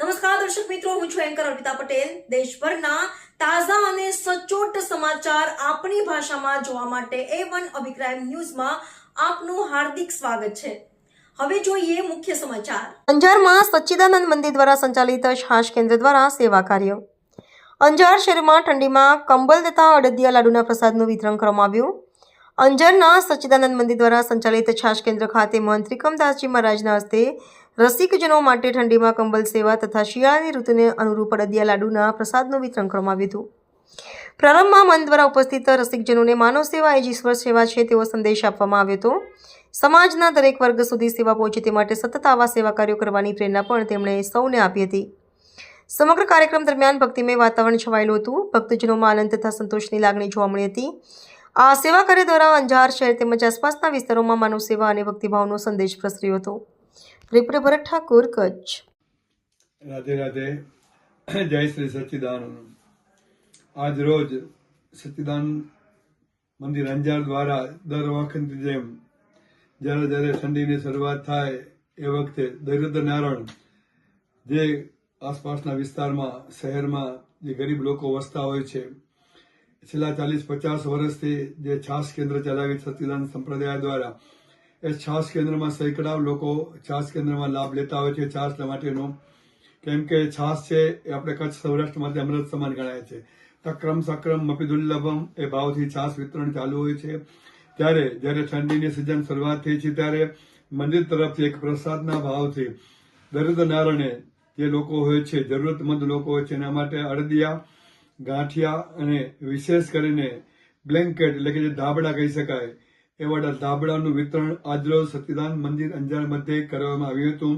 નમસ્કાર, દર્શક મિત્રો, હું છું એન્કર અર્પિતા પટેલ. દેશભરના તાજા અને સચોટ સમાચાર આપણી ભાષામાં જોવા માટે એ વન અભિપ્રાય ન્યૂઝમાં આપનું હાર્દિક સ્વાગત છે. હવે જોઈએ મુખ્ય સમાચાર. અંજારમાં સચ્ચિદાનંદ મંદિર દ્વારા સંચાલિત છાશ કેન્દ્ર દ્વારા સેવા કાર્ય. અંજાર શહેરમાં ઠંડીમાં કંબલ તથા અડદિયા લાડુના પ્રસાદનું વિતરણ કરવામાં આવ્યું. અંજારના સચ્ચિદાનંદ મંદિર દ્વારા સંચાલિત છાશ કેન્દ્ર ખાતે મહંત ત્રિકમદાસજી મહારાજના હસ્તે રસિકજનો માટે ઠંડીમાં કંબલ સેવા તથા શિયાળાની ઋતુને અનુરૂપ અડદિયા લાડુના પ્રસાદનું વિતરણ કરવામાં આવ્યું હતું. પ્રારંભમાં મન દ્વારા ઉપસ્થિત રસિકજનોને માનવ સેવા એ જ ઈશ્વર સેવા છે તેવો સંદેશ આપવામાં આવ્યો હતો. સમાજના દરેક વર્ગ સુધી સેવા પહોંચે તે માટે સતત આવા સેવા કાર્યો કરવાની પ્રેરણા પણ તેમણે સૌને આપી હતી. સમગ્ર કાર્યક્રમ દરમિયાન ભક્તિમય વાતાવરણ છવાયેલું હતું. ભક્તજનોમાં આનંદ તથા સંતોષની લાગણી જોવા મળી હતી. આ સેવા કાર્ય દ્વારા અંજાર શહેર તેમજ આસપાસના વિસ્તારોમાં માનવ સેવા અને ભક્તિભાવનો સંદેશ પ્રસર્યો હતો. રિપોર્ટર ભરત ઠાકુર કચ્છ. રાધે રાધે. જય શ્રી સચ્ચિદાનંદ. આજ રોજ સચ્ચિદાન મંદિર અંજાર દ્વારા દર વખતની જેમ જ્યારે જ્યારે ઠંડીની શરૂઆત થાય એ વખતે દરિદ્ર નારાયણ જે આસપાસના વિસ્તારમાં, શહેરમાં જે ગરીબ લોકો વસતા હોય છે, છેલ્લા ચાલીસ પચાસ વર્ષથી જે છાસ કેન્દ્ર ચલાવી સચ્ચિદાનંદ સંપ્રદાય દ્વારા એ છાસ કેન્દ્રમાં સેંકડા, લોકો છાસ કેન્દ્રમાં લાભ લેતા હોય છે છાસ માટેનો કેમ કે છાસ છે એ આપણે કચ્છ સૌરાષ્ટ્રમાંથી અમૃત સમાન ગણાય છે. તક્રમ, સક્રમ, મપિદુલ્લભમ એ ભાવથી છાસ વિતરણ ચાલુ હોય છે. ત્યારે, જ્યારે ઠંડીની સિઝન શરૂઆત થઈ છે, ત્યારે મંદિર તરફથી એક પ્રસાદના ભાવથી દરિદ્ર નારણે જે લોકો હોય છે, જરૂરતમંદ લોકો હોય છે, એના માટે અડદિયા, ગાંઠિયા અને વિશેષ કરીને બ્લેન્કેટ એટલે કે જે ધાબડા કહી શકાય એવા ધાબળાનું વિતરણ આજરોજ સતીદાન મંદિર અંજાર મધ્યે કરવામાં આવ્યું હતું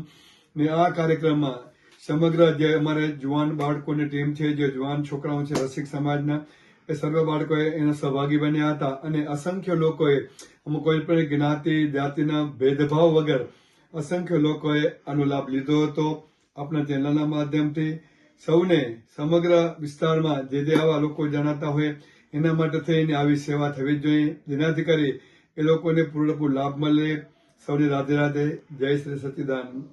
ને આ કાર્યક્રમમાં સમગ્ર જે અમારે જુવાન બાળકોની ટીમ છે, જે જુવાન છોકરાઓ છે, રસિક સમાજના, એ સર્વ બાળકોએ એના સહભાગી બન્યા હતા અને અસંખ્ય લોકોએ અમુક કોઈ પણ જ્ઞાતિ, જાતિના ભેદભાવ વગર અસંખ્ય લોકોએ આનો લાભ લીધો હતો. આપણા ચેનલના માધ્યમથી સૌને સમગ્ર વિસ્તારમાં જે જે આવા લોકો જણાતા હોય એના માટે થઈને આવી સેવા થવી જોઈએ. જેનાથી કરી એ લોકોને પૂરેપૂરો લાભ મળે. સૌને રાધે રાધે. જય શ્રી સચ્ચિદાનંદ